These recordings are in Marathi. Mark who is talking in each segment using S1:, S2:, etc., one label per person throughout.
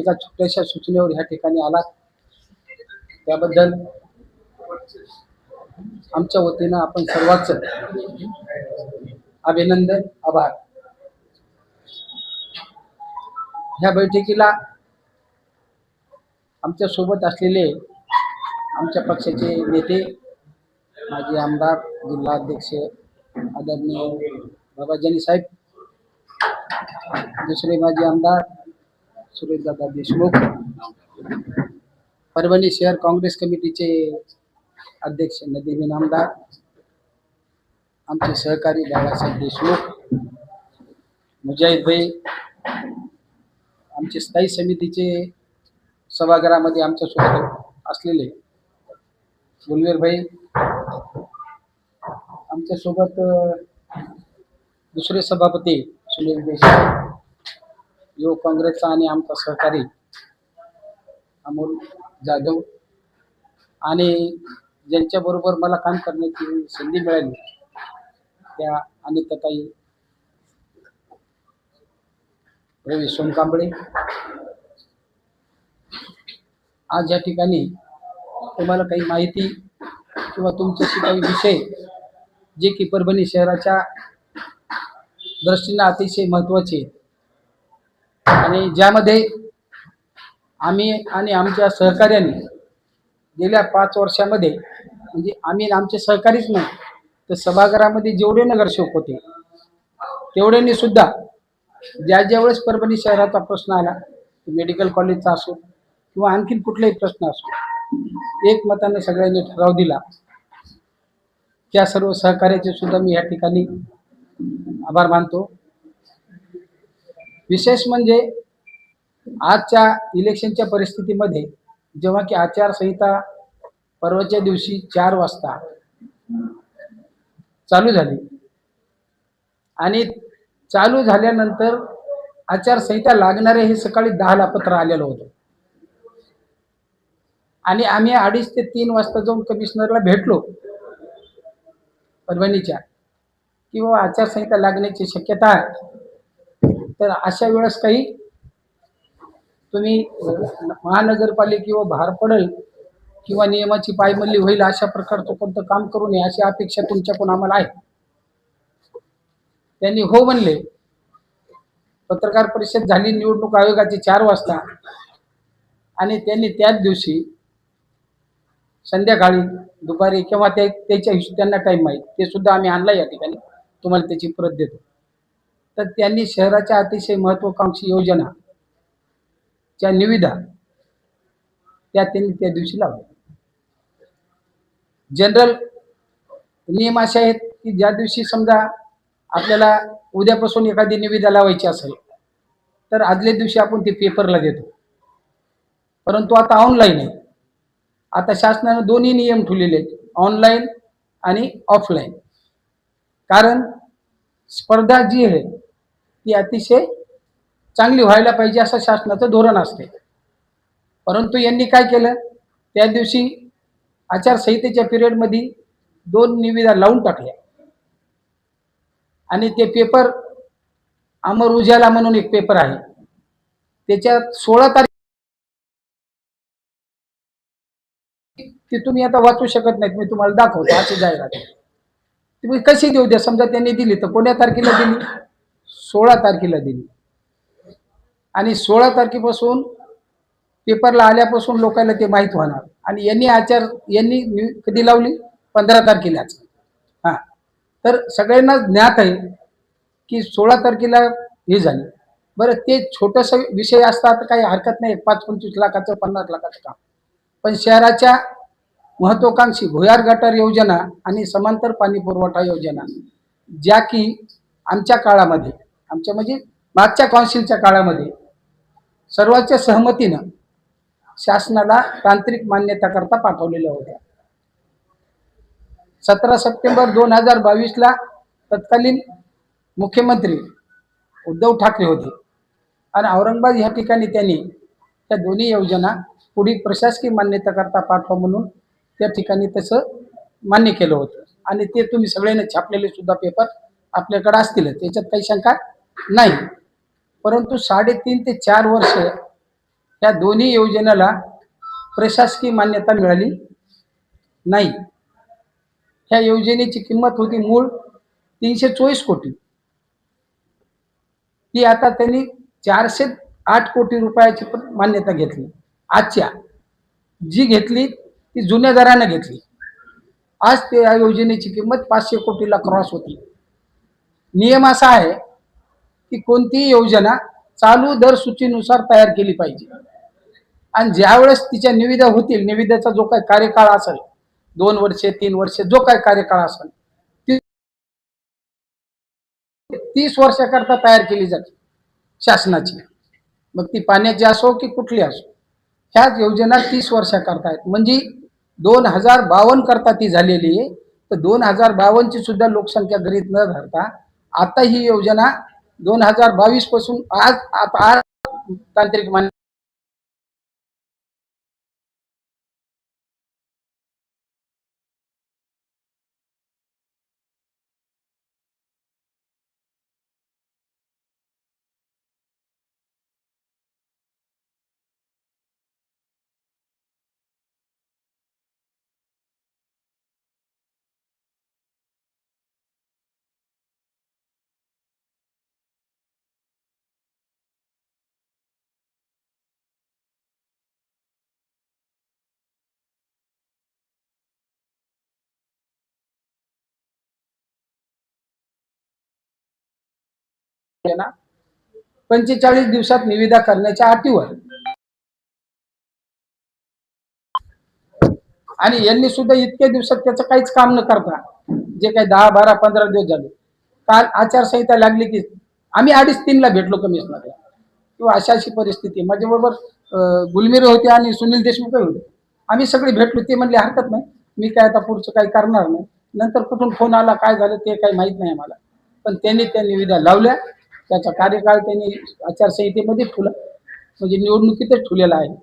S1: एका छोट्याशा सूचनेवर ह्या ठिकाणी आलात. त्याबद्दल आमच्या वतीनं आपण सर्वांच अभिनंदन आभार. ह्या बैठकीला आमच्यासोबत असलेले आमच्या पक्षाचे नेते माजी आमदार जिल्हाध्यक्ष आदरणीय बाबाजानी साहेब दुसरे माजी आमदार सुरेशदादा देशमुख. परभणी शहर काँग्रेस कमिटीचे अध्यक्ष नदीम आमदार आमचे सहकारी बाळासाहेब देशमुख. मुजाहिद भाई आमचे स्थायी समितीचे सभागृहामध्ये आमच्यासोबत असलेले गुलवीर भाई आमच्यासोबत दुसरे सभापती सुनील देशमुख युवक काँग्रेसचा आणि आमचा सहकारी अमोल जाधव आणि ज्यांच्याबरोबर मला काम करण्याची संधी मिळाली त्या अनिताताई रवी सोनकांबळे आज या ठिकाणी तुम्हाला काही माहिती किंवा तुमच्याशी काही विषय जे की परभणी शहराच्या दृष्टीनं अतिशय महत्त्वाचे आहेत. आणि ज्यामध्ये आम्ही आणि आमच्या सहकार्याने गेल्या पाच वर्षामध्ये म्हणजे आम्ही आमचे सहकारीच नाही तर सभागृहामध्ये जेवढे नगरसेवक होते तेवढ्यांनी सुद्धा ज्या ज्या वेळेस परभणी शहराचा प्रश्न आला मेडिकल कॉलेजचा असो किंवा आणखीन कुठलाही प्रश्न असो एकमतानं सगळ्यांनी ठराव दिला. त्या सर्व सहकार्याचे सुद्धा मी या ठिकाणी आभार मानतो. विशेष म्हणजे आजच्या इलेक्शनच्या परिस्थितीमध्ये जेव्हा की आचारसंहिता परवाच्या दिवशी चार वाजता चालू झाली. आणि चालू झाल्यानंतर आचारसंहिता लागणारे हे सकाळी दहाला पत्र आलेलं होतं. आणि आम्ही अडीच ते तीन वाजता जाऊन कमिशनरला भेटलो परभणीच्या किंवा आचारसंहिता लागण्याची शक्यता आहे. तर अशा वेळेस काही तुम्ही महानगरपालिकेवर भार पडेल किंवा नियमाची पायमल्ली होईल अशा प्रकारचं कोणतं काम करू नये अशी अपेक्षा तुमच्याकडून आम्हाला आहे. त्यांनी हो म्हणले. पत्रकार परिषद झाली निवडणूक आयोगाची चार वाजता. आणि त्यांनी त्याच दिवशी संध्याकाळी दुपारी किंवा ते त्याच्या हिशोब त्यांना टाईम माहीत ते सुद्धा आम्ही आणला या ठिकाणी. तुम्हाला त्याची परत देतो. तर त्यांनी शहराच्या अतिशय महत्त्वाकांक्षी योजना च्या निविदा त्या त्यांनी त्या दिवशी लावल्या. जनरल नियम असे आहेत की ज्या दिवशी समजा आपल्याला उद्यापासून एखादी निविदा लावायची असेल तर आदल्या दिवशी आपण ते पेपरला देतो. परंतु आता ऑनलाईन आहे. आता शासनानं दोन्ही नियम ठेवलेले आहेत ऑनलाईन आणि ऑफलाईन कारण स्पर्धा जी आहे ती अतिशय चांगली व्हायला पाहिजे असं शासनाचं धोरण असते. परंतु यांनी काय केलं? त्या दिवशी आचारसंहितेच्या पिरियडमध्ये दोन निविदा लावून टाकल्या. आणि ते पेपर अमर उजाला म्हणून एक पेपर आहे. त्याच्यात सोळा तारीख ती तुम्ही आता वाचू शकत नाहीत मी तुम्हाला दाखवतो अशी जाहिरात तुम्ही कशी देऊ द्या? समजा त्यांनी दिली तर कोण्या तारखेला दिली? सोळा तारखेला दिली. आणि सोळा तारखेपासून पेपरला आल्यापासून लोकांना ते माहीत होणार. आणि यांनी आचार यांनी कधी लावली? पंधरा तारखेलाच. हां. तर सगळ्यांना ज्ञात आहे की सोळा तारखेला हे झाली. बरं ते छोटंसं विषय असतात काही हरकत नाही. पाच पंचवीस लाखाचं पन्नास लाखाचं काम. पण शहराच्या महत्वाकांक्षी भुयार गटार योजना आणि समांतर पाणी पुरवठा योजना ज्या की आमच्या काळामध्ये आमच्या म्हणजे मागच्या कॉन्सिलच्या काळामध्ये सर्वांच्या सहमतीनं शासनाला तांत्रिक मान्यताकरता पाठवलेल्या होत्या. सतरा सप्टेंबर दोन हजार बावीसला तत्कालीन मुख्यमंत्री उद्धव ठाकरे होते. आणि औरंगाबाद ह्या ठिकाणी त्यांनी त्या दोन्ही योजना पुढील प्रशासकीय मान्यताकरता पाठवा म्हणून त्या ठिकाणी तसं मान्य केलं होतं. आणि ते तुम्ही सगळ्यांनी छापलेले सुद्धा पेपर आपल्याकडे असतील त्याच्यात काही शंका नाही. परंतु साडेतीन ते चार वर्ष या दोन्ही योजनेला प्रशासकीय मान्यता मिळाली नाही. ह्या योजनेची किंमत होती मूळ तीनशे चोवीस कोटी. ती आता त्यांनी चारशे आठ कोटी रुपयाची पण मान्यता घेतली. आजच्या जी घेतली ती जुन्या दरानं घेतली. आज ते या योजनेची किंमत पाचशे कोटीला क्रॉस होती. नियम असा आहे की कोणतीही योजना चालू दर सूचीनुसार तयार केली पाहिजे. आणि ज्यावेळेस तिच्या निविदा होतील निविदेचा जो काही कार्यकाळ असेल दोन वर्षे तीन वर्षे जो काही कार्यकाळ असेल ती तीस वर्षाकरता तयार केली जाते शासनाची. मग ती पाण्याची असो की कुठली असो ह्याच योजना तीस वर्षाकरता आहेत. म्हणजे दोन हजार बावन्न करता ती झालेली आहे तर दोन हजार बावन्नची सुद्धा लोकसंख्या गरीत न धरता आता ही योजना दोन हजार बावीसपासून आज आता आज तांत्रिक मान्य पंचेचाळीस दिवसात निविदा करण्याच्या अटीवर. आणि यांनी सुद्धा इतक्या दिवसात त्याचं काहीच काम न करता जे काही दहा बारा पंधरा दिवस झाले काल आचारसंहिता लागली की आम्ही अडीच तीनला भेटलो कमिशनरला. किंवा अशा अशी परिस्थिती माझ्याबरोबर अं, गुलमिरे होते आणि सुनील देशमुखही होते. आम्ही सगळे भेटलो ते म्हणले हरकत नाही. मी काय आता पुढचं काही करणार नाही. नंतर कुठून फोन आला काय झालं ते काही माहीत नाही आम्हाला. पण त्यांनी त्या निविदा लावल्या. त्याचा कार्यकाळ त्यांनी आचारसंहितेमध्ये ठुला म्हणजे निवडणुकीतच ठुलेला आहे.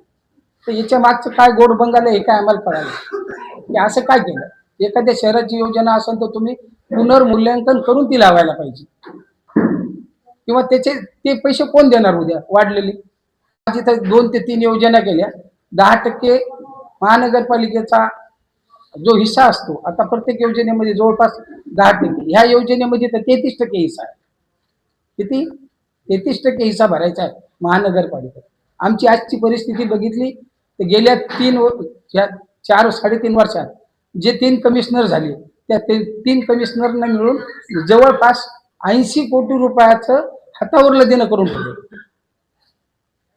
S1: तर याच्या मागचं काय गोड बंगाल हे काय आम्हाला कळालं की असं काय केलं? एखाद्या शहराची योजना असेल तर तुम्ही पुनर्मूल्यांकन करून ती लावायला पाहिजे. किंवा त्याचे ते पैसे कोण देणार उद्या? वाढलेले. आज दोन ते तीन योजना केल्या. दहा टक्के महानगरपालिकेचा जो हिस्सा असतो आता प्रत्येक योजनेमध्ये जवळपास दहा टक्के. ह्या योजनेमध्ये तर तेहतीस टक्के हिस्सा आहे. किती? तेहतीस टक्के हिस्सा भरायचा आहे महानगरपालिकेत. आमची आजची परिस्थिती बघितली तर गेल्या तीन व- चार साडेतीन वर्षात जे तीन कमिशनर झाले त्या ते तीन कमिशनरना मिळून जवळपास ऐंशी कोटी रुपयाचं हातावरलं देणं करून ठेवलं.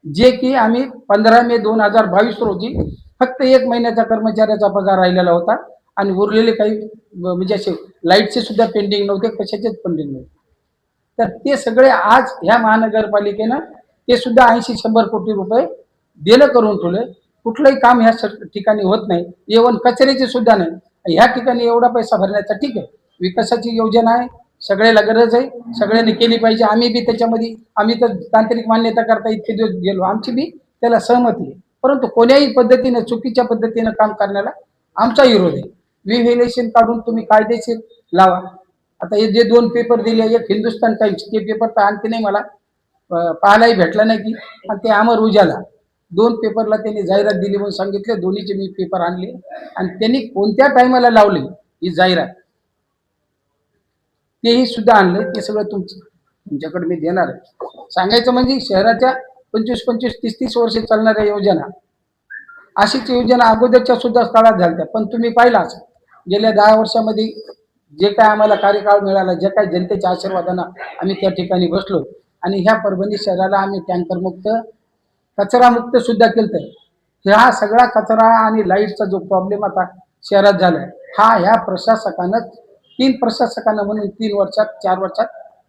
S1: जे की आम्ही पंधरा मे दोन हजार बावीस रोजी फक्त एक महिन्याचा कर्मचाऱ्याचा पगार राहिलेला होता आणि उरलेले काही म्हणजे असे लाईटचे सुद्धा पेंडिंग नव्हते कशाचेच पेंडिंग नव्हते. तर ते सगळे आज ह्या महानगरपालिकेनं ते सुद्धा ऐंशी शंभर कोटी रुपये देणं करून ठेवले. कुठलंही काम ह्या ठिकाणी होत नाही. एवन कचऱ्याचे सुद्धा नाही. ह्या ठिकाणी एवढा पैसा भरण्याचा ठीक आहे. विकासाची योजना आहे. सगळ्याला गरज आहे. सगळ्यांनी केली पाहिजे. आम्ही बी त्याच्यामध्ये आम्ही तर तांत्रिक मान्यता करता इतके दिवस गेलो. आमची बी त्याला सहमती आहे. परंतु कोण्याही पद्धतीने चुकीच्या पद्धतीनं काम करण्याला आमचा विरोध आहे. व्हिव्हिलेशन काढून तुम्ही कायदेशीर लावा. आता हे जे दोन पेपर दिले एक हिंदुस्तान टाइम्स ते पेपर तर आणखी नाही मला. पाहायलाही भेटला नाही की. आणि ते अमर उजाला. दोन पेपरला त्यांनी जाहिरात दिली म्हणून सांगितले दोन्हीचे मी पेपर आणले. आणि त्यांनी कोणत्या टायमाला लावले ही जाहिरात? तेही सुद्धा आणले ते सगळं तुमचं तुमच्याकडे मी देणार आहे. सांगायचं म्हणजे शहराच्या पंचवीस पंचवीस तीस तीस वर्ष चालणाऱ्या योजना. अशीच योजना अगोदरच्या सुद्धा काळात झाल्या पण तुम्ही पाहिला गेल्या दहा वर्षामध्ये जे काय आम्हाला कार्यकाळ मिळाला जे काय जनतेच्या आशीर्वादानं आम्ही त्या ठिकाणी बसलो आणि ह्या परभणी शहराला आम्ही टँकरमुक्त कचरामुक्त सुद्धा केलं हा सगळा कचरा आणि लाईटचा जो प्रॉब्लेम आता शहरात झालाय हा ह्या प्रशासकानं तीन प्रशासकानं म्हणून तीन वर्षात चार वर्षात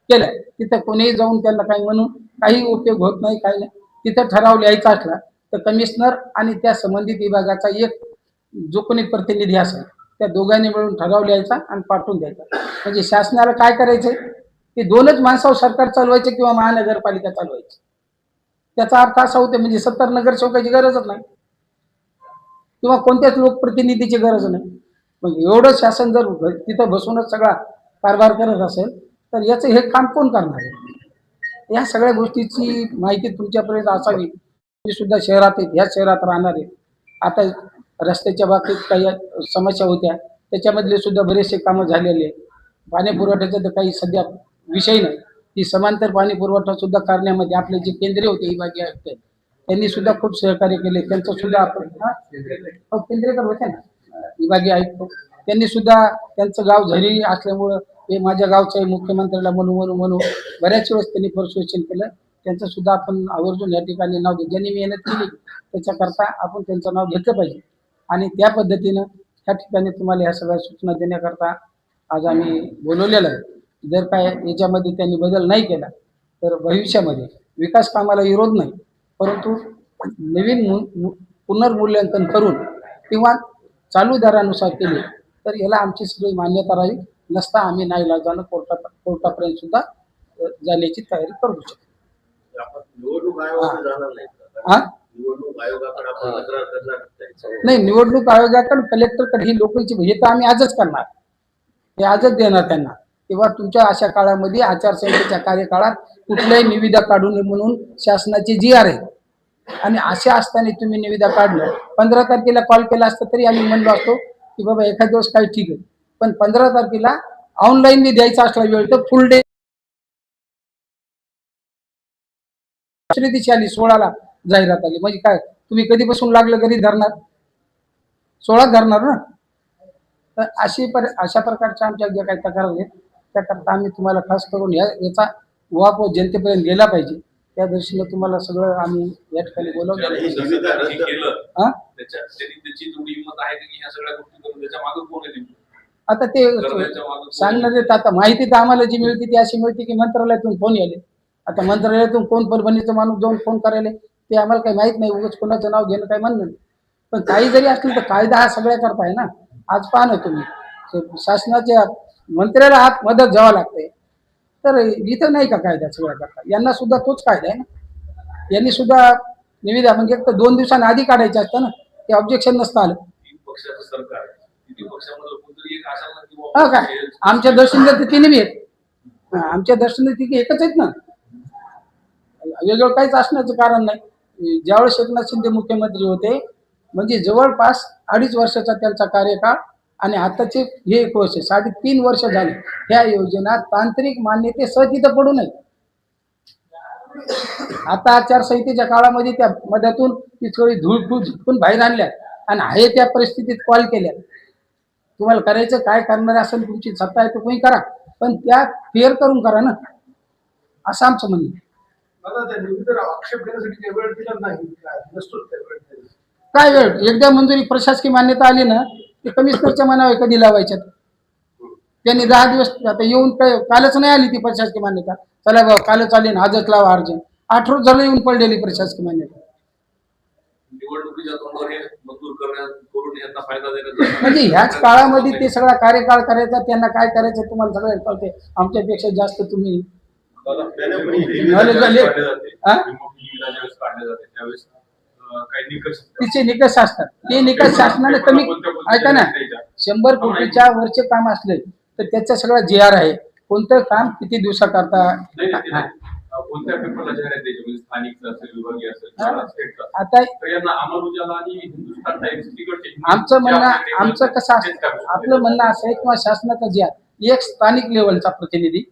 S1: केलंय. तिथं कोणीही जाऊन त्यांना काही म्हणून काही उपयोग होत नाही काही नाही. तिथं ठराव लिहायचा असला तर कमिशनर आणि त्या संबंधित विभागाचा एक जो कोणी प्रतिनिधी असेल त्या दोघांनी मिळून ठराव लिहायचा आणि पाठवून द्यायचा. म्हणजे शासनाला काय करायचंय? की दोनच माणसावर सरकार चालवायचे किंवा महानगरपालिका चालवायची. त्याचा अर्थ असा होतो म्हणजे सत्तर नगरसेवकाची गरजच नाही. किंवा कोणत्याच लोकप्रतिनिधीची गरज नाही. मग एवढं शासन जर तिथं बसूनच सगळा कारभार करत असेल तर याचं हे काम कोण करणार आहे? या सगळ्या गोष्टीची माहिती तुमच्यापर्यंत असावी. मी सुद्धा शहरात आहेत ह्या शहरात राहणार आहे आता रस्त्याच्या बाबतीत काही समस्या होत्या. त्याच्यामधले सुद्धा बरेचसे कामं झालेले. आहे पाणी पुरवठ्याचा तर काही सध्या विषय नाही. की समांतर पाणी पुरवठा सुद्धा करण्यामध्ये आपले जे केंद्रीय होते विभागीय आयुक्त त्यांनी सुद्धा खूप सहकार्य केले. त्यांचं सुद्धा आपण हा? हो, केंद्रेकर होते ना. विभागीय आयुक्त. त्यांनी सुद्धा त्यांचं गाव झरी असल्यामुळं हे माझ्या गावचं आहे मुख्यमंत्र्याला म्हणू म्हणू म्हणू बऱ्याच वेळेस त्यांनी परसुएशन केलं. त्यांचं सुद्धा आपण आवर्जून या ठिकाणी नाव घेऊ ज्यांनी मेहनत केली त्याच्याकरता आपण त्यांचं नाव घेतलं पाहिजे. आणि त्या पद्धतीनं त्या ठिकाणी तुम्हाला ह्या सगळ्या सूचना देण्याकरता आज आम्ही बोलवलेलं आहे. जर काय याच्यामध्ये त्यांनी बदल नाही केला तर भविष्यामध्ये विकास कामाला विरोध नाही परंतु नवीन पुनर्मूल्यांकन करून किंवा चालू दरानुसार केले तर याला आमची सगळी मान्यता राहील नसता आम्ही नाही जाणं कोर्टा कोर्टापर्यंत सुद्धा जाण्याची तयारी करू शकतो? हा?
S2: निवडणूक आयोगाकडे आपण तक्रार करणार नाही.
S1: नाही निवडणूक आयोगाकडे कलेक्टरकडे ही लोकांची हे तर आम्ही आजच करणार. हे आजच देणार त्यांना. तेव्हा तुमच्या अशा काळामध्ये आचारसंहितेच्या कार्यकाळात कुठल्याही निविदा काढू नये म्हणून शासनाची जी आर आहे. आणि अशा असताना तुम्ही निविदा काढलं. पंधरा तारखेला कॉल केला असता तरी आम्ही म्हणलो असतो की बाबा एखाद दिवस काही ठीक आहे. पण पंधरा तारखेला ऑनलाईन द्यायचा असला वेळ तर फुल डे दुसऱ्या दिवशी आली सोळाला जाहिरात आली. म्हणजे काय? तुम्ही कधीपासून लागलं कधी धरणार? सोळा धरणार ना? तर अशी पर अशा प्रकारच्या आमच्या ज्या काही तक्रार आहेत त्याकरता आम्ही तुम्हाला खास करून या याचा वापर जनतेपर्यंत गेला पाहिजे. त्या दृष्टीनं तुम्हाला सगळं आम्ही या ठिकाणी बोलवलं? आता ते? सांगणार आहेत आता माहिती तर आम्हाला जी मिळते ती अशी मिळते की मंत्रालयातून फोन येले आता मंत्रालयातून कोण परभणीचं माणूस जाऊन फोन करायला? ते आम्हाला काही माहीत नाही उगाच कोणाचं नाव घेणं काही म्हणणं नाही. पण काही जरी असलं तर कायदा हा सगळ्या करता आहे ना. आज पहा ना तुम्ही. शासनाच्या मंत्र्याला हात मदत जावं लागते. तर इथं नाही का कायदा सगळ्या करता? यांना सुद्धा तोच कायदा आहे ना. यांनी सुद्धा निविदा म्हणजे एक तर दोन दिवसांनी आधी काढायचे असतं ना. ते ऑब्जेक्शन नसतं आलं.
S3: तीन
S1: हा
S3: बाबा
S1: काय
S3: हे-
S1: आमच्या दर्शनात तर तिन्ही बी आहेत. हा, आमच्या दर्शनात तिघे एकच आहेत ना. वेगळं काहीच असण्याचं कारण नाही. ज्यावेळेस एकनाथ शिंदे मुख्यमंत्री होते म्हणजे जवळपास अडीच वर्षाचा त्यांचा कार्यकाळ आणि आताचे हे एक वर्ष साडेतीन वर्ष झाले. ह्या योजना तांत्रिक मान्यतेसह तिथं पडू नये आता आचारसंहितेच्या काळामध्ये त्या मध्यातून ती थोडी धूळ झुकून बाहेर आणल्या आणि आहे त्या परिस्थितीत कॉल केल्या तुम्हाला करायचं काय करणार असेल तुमची सत्ता आहे तर तुम्ही करा पण त्या फेअर करून करा ना. असं आमचं म्हणणं
S4: मला त्या निविदेवर आक्षेप घेण्यासाठी काही वेळ दिला नाही. काय नसतोच वेळ तरी.
S1: काय वेळ? एकदा मंजुरी प्रशासकीय मान्यता आली ना ते कमिशनरच्या मनावर कधी लावायच्यात? त्यांनी दहा दिवस आता येऊन काय कालच नाही आली ती प्रशासकीय मान्यता. चला बाबा कालच आली ना आजच लावा अर्जंट. आठ रोज झालं येऊन पडलेली प्रशासकीय मान्यता.
S3: निवडणुकीच्या तोंडावर हे मंजूर करण्यात करून यांना फायदा देण्याचा
S1: म्हणजे ह्याच काळामध्ये ते सगळा कार्यकाळ करायचा त्यांना काय करायचं तुम्हाला सगळं कळते आमच्यापेक्षा जास्त तुम्ही तिचे निकष असतात ते निकष शासनाने कमी ऐका ना शंभर कोटीच्या वरचे काम असले तर त्याचा सगळा जी आर आहे कोणतं काम किती दिवसाकरता
S3: नाही, नाही, ते. नाही. अं, कोणत्या पेपरला जाहिरात द्यायची स्थानिक असेल विभागीय असेल. किंवा स्टेटचा असेल.
S1: आता आमचं म्हणणं आमचं कसं असतं. आपलं म्हणणं असं आहे किंवा शासनाचा जी आर एक स्थानिक लेवलचा प्रतिनिधी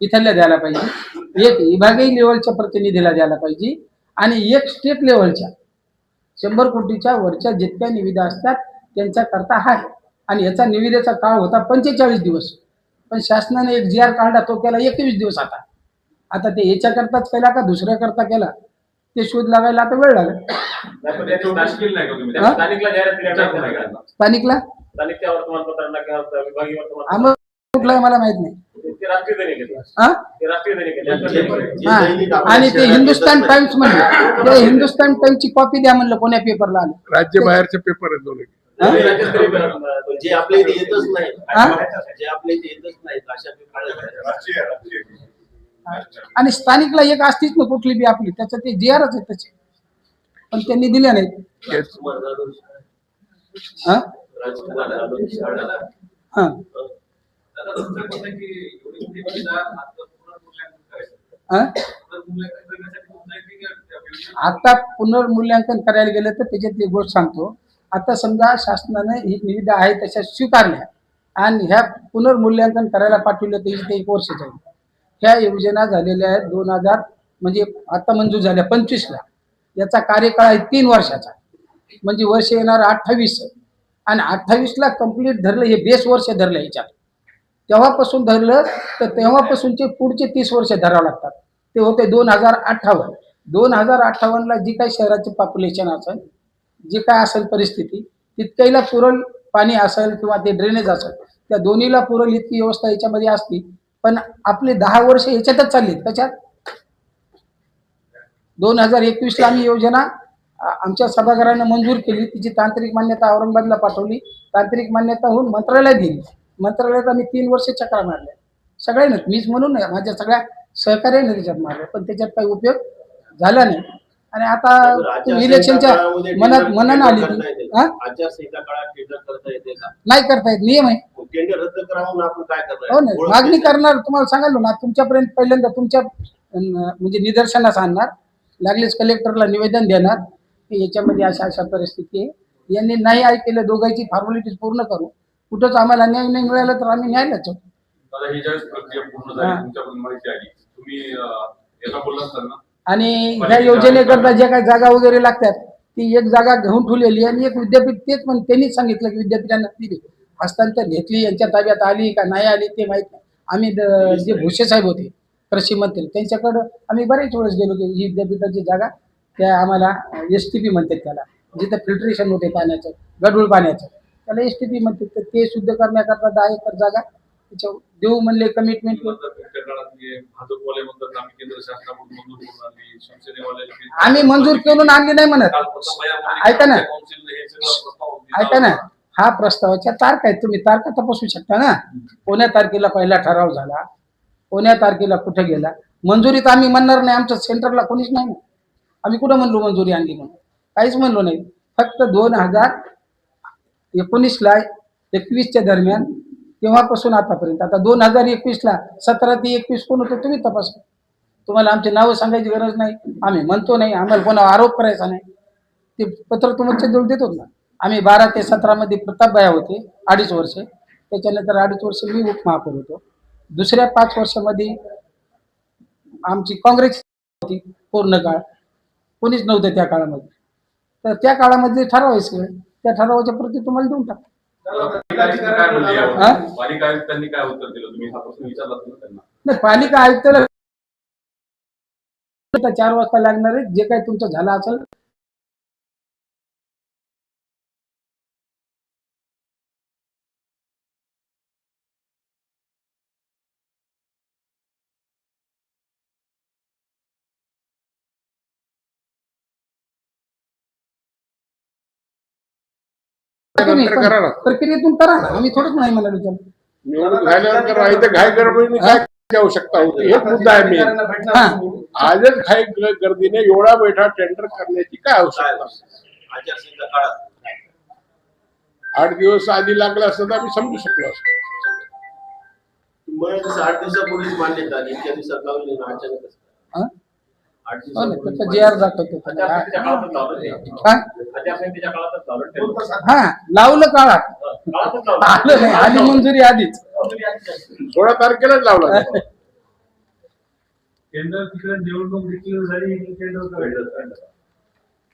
S1: इथल्या द्यायला पाहिजे. एक विभागीय लेवलच्या प्रतिनिधीला द्यायला पाहिजे आणि एक स्टेट लेवलच्या शंभर कोटीच्या वरच्या जितक्या निविदा असतात त्यांच्याकरता आहे. आणि याचा निविदेचा काळ होता पंचेचाळीस दिवस. पण शासनाने एक जी आर काढला तो केला एकवीस दिवस आता. आता ते याच्याकरताच केला का दुसऱ्याकरता केला? ते शोध लागायला आता वेळ लागेल.
S5: त्याची? स्थानिकला
S1: कुठला आहे मला माहीत नाही. हा? हा. आणि ते हिंदुस्तान टाइम्स म्हणलं. ते हिंदुस्तान टाइम्सची कॉपी द्या म्हणलं कोण्या पेपरला आलं?
S4: राज्य बाहेरचे पेपर आहेत दोन्ही.
S1: हा?
S5: ते राज्यस्तरीय पेपर-
S2: पण जे आपल्या इथे येतच नाही.
S1: हा?
S2: जे आपल्या इथे येतच नाहीत अशा पेपर
S3: राष्ट्रीय राष्ट्रीय
S1: आणि स्थानिकला एक असतीच ना कुठली बी आपली त्याचं ते जी आरच आहे त्याचे पण त्यांनी दिल्या नाहीत हा?
S3: आता पुनर्मूल्यांकन
S1: करायला गेलं तर त्याच्यात एक गोष्ट सांगतो. आता समजा शासनाने ही निविदा आहे तशा स्वीकारल्या आणि ह्या पुनर्मूल्यांकन करायला पाठवलं तर इथे एक वर्ष जाईल. ह्या योजना झालेल्या आहेत दोन हजार म्हणजे आता मंजूर झाल्या पंचवीसला. याचा कार्यकाळ आहे तीन वर्षाचा. म्हणजे वर्ष येणार अठ्ठावीस. आणि अठ्ठावीसला कंप्लीट धरलं हे बेस वर्ष धरलं ह्याच्यात तेव्हापासून धरलं तर तेव्हापासूनचे पुढचे तीस वर्ष धरावं लागतात. ते होते दोन हजार अठ्ठावन्न. दोन हजार अठ्ठावन्नला जी काही शहराचे पॉप्युलेशन असेल जी काय असेल परिस्थिती तितक्याला पुरल पाणी असेल किंवा ते ड्रेनेज असेल त्या दोन्हीला पुरल इतकी व्यवस्था याच्यामध्ये असती. पण आपले दहा वर्ष याच्यातच चालली त्याच्यात दोन हजार एकवीसला आम्ही योजना आमच्या सभागृहानं मंजूर केली. तिची तांत्रिक मान्यता औरंगाबादला पाठवली. तांत्रिक मान्यता होऊन मंत्रालयात दिली. मंत्रालयात आम्ही तीन वर्ष चक्रा मारल्या. सगळ्यांना मीच म्हणून नाही माझ्या सगळ्या सहकार्याने त्याच्यात मारल्या पण त्याच्यात काही उपयोग झाला नाही. आणि आता इलेक्शनच्या मनात मनानं आली नाही करता येत नियम आहे. हो नाही मागणी करणार तुम्हाला सांगायलो ना तुमच्यापर्यंत पहिल्यांदा तुमच्या म्हणजे निदर्शनास आणणार लागलीच कलेक्टरला निवेदन देणार की याच्यामध्ये अशा अशा परिस्थिती आहे. यांनी नाही ऐकलं दोघांची फॉर्मॅलिटीज पूर्ण करू. कुठंच आम्हाला न्याय नाही मिळाला तर आम्ही न्यायलाच जाऊ.
S3: आता ही ज्यावेळेस प्रक्रिया पूर्ण
S1: हा.
S3: झाली तुमच्याकडून माहिती आली तुम्ही अं, यांना बोलला असताल ना?
S1: आणि ह्या योजनेकरता ज्या काही जागा वगैरे लागतात ती एक जागा घेऊन ठेवलेली आणि एक विद्यापीठ तेच पण त्यांनीच सांगितलं की विद्यापीठांना दिली हस्तांतर घेतली यांच्या ताब्यात आली का नाही आली ते माहीत नाही. आम्ही द- जे भुसे साहेब होते कृषी मंत्री त्यांच्याकडं आम्ही बरेच वेळेस गेलो की ही विद्यापीठाची जागा त्या आम्हाला एस टी पी म्हणतात त्याला जिथं फिल्ट्रेशन होते पाण्याचं गढूळ पाण्याचं. त्याला एस टी पी म्हणतात. तर ते शुद्ध करण्याकरता दहा एकर जागा त्याच्या देऊ म्हणले कमिटमेंट
S3: म्हणतात आम्ही मंजूर करून आणली
S1: मंजूर नाही म्हणत. ऐका ना.
S3: हे
S1: ऐका ना. हा प्रस्तावाच्या तारखा आहेत. तुम्ही तारखा तपासू शकता ना. कोण्या तारखेला पहिला ठराव झाला? कोण्या तारखेला कुठे गेला? मंजुरीत आम्ही म्हणणार नाही. आमच्या सेंटरला कोणीच नाही. आम्ही कुठं म्हणलो मंजुरी आणली म्हणून? काहीच म्हणलो नाही. फक्त दोन हजार एकोणीसला एकवीसच्या दरम्यान तेव्हापासून आतापर्यंत. आता दोन हजार एकवीसला सतरा ते एकवीस कोण होतं तुम्ही तपासा. तुम्हाला आमची नावं सांगायची गरज नाही. आम्ही म्हणतो नाही. आम्हाला कोणावर आरोप करायचा नाही. ते पत्र तुमच्या जवळ देतो ना. आम्ही बारा ते सतरामध्ये प्रतापबाया होते अडीच वर्ष. त्याच्यानंतर अडीच वर्ष मी उपमहापौर होतो. दुसऱ्या पाच वर्षामध्ये आमची काँग्रेस होती पूर्ण काळ. कोणीच नव्हतं त्या काळामध्ये. तर त्या काळामध्ये ठरवायचं त्या ठरावाच्या प्रती तुम्हाला देऊन टाक
S3: पालिका?
S1: हा?
S3: आयुक्तांनी काय उत्तर दिलं तुम्ही हा प्रश्न विचारला ना त्यांना
S1: नाही पालिका आयुक्ताला आता चार वाजता लागणार आहे जे काही तुमचं झालं असेल
S6: नंतर करा ना.
S1: प्रक्रियेतून करा. ना आम्ही थोडंच नाही म्हणालो त्याला.
S6: निवडणूक झाल्यानंतर राहिलं घाई गडबडीने काय आवश्यकता होती. हेच मुद्दा आहे
S1: हा.
S6: आजच घाई गर्दीने एवढा बैठा टेंडर करण्याची काय आवश्यकता?
S2: काळात
S6: आठ दिवस आधी लागला असतं तर आम्ही समजू शकलो असतो.
S2: मला जसं आठ दिवसापूर्वीच मान्यता आली. इतक्या दिवसात लावली ना
S1: त्याचा जे आर दाखवतो हा? लावलं काळात. आलं नाही आली मंजुरी आधीच.
S6: सोळा तारखेलाच लावला.
S7: केंद्र तिकडे निवडणूक देखील झाली की केंद्र.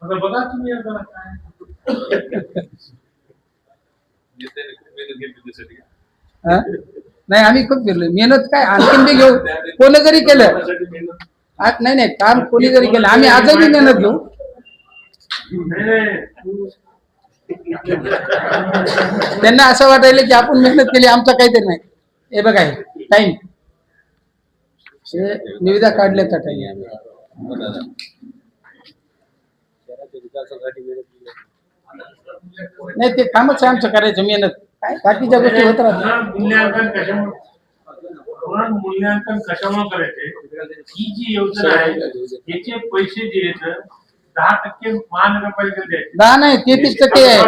S7: आता बघा तुम्ही आता काय.
S1: हा? नाही आम्ही खूप फिरलो मेहनत काय? आणखीन बी घेऊ. कोणी जरी केलं. आज नाही नाही काम कोणी जरी केलं आम्ही आजही मेहनत घेऊ. त्यांना असं वाटायला की आपण मेहनत केली आमचं काहीतरी नाही. हे बघा हे टाइम निविदा काढल्याचा टाइम नाही ते कामच आहे आमचं करायचं मेहनत. काय बाकीच्या गोष्टी होत राहतात.
S7: पुन्हा मूल्यांकन कशामुळे करायचे? ही जी योजना आहे याचे पैसे जे आहेत दहा टक्के महानगरपालिकेला द्यायचे?
S1: दहा नाही तेहतीस टक्के आहे.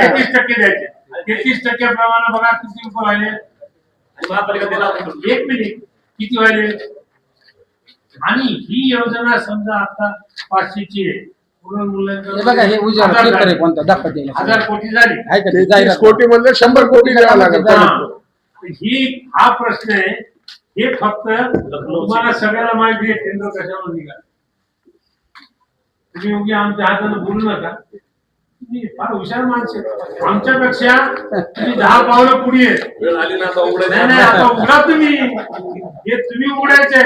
S7: तेहतीस टक्के द्यायचे. तेहतीस टक्के प्रमाणे बघा किती रुपये व्हायले
S5: आणि महापालिका.
S7: एक मिनिट किती व्हायले? आणि ही योजना समजा आता पाचशेची आहे. पूर्ण मूल्यांकन
S1: हे बघा हे उजाड. कोणता?
S7: हजार कोटी झाली.
S6: कोटी मधले शंभर कोटी द्यावा लागेल.
S7: हा. ही प्रश्न आहे हे फक्त तुम्हाला सगळ्याला माहिती आहे केंद्र कशावर निघाल तुम्ही उगी आमच्या हाताने बोलू नका तुम्ही फार हुशार माणसे. आमच्यापेक्षा तुम्ही दहा पावलं पुढे आहेत
S3: वेळ आली ना आता
S7: नाही नाही आता
S3: उघडायचं
S7: उघडा तुम्ही हे तुम्ही उघडायचे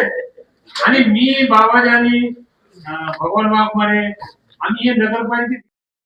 S7: आणि मी बाबाजानी भगवान वाघमारे आम्ही हे नगरपालिकेत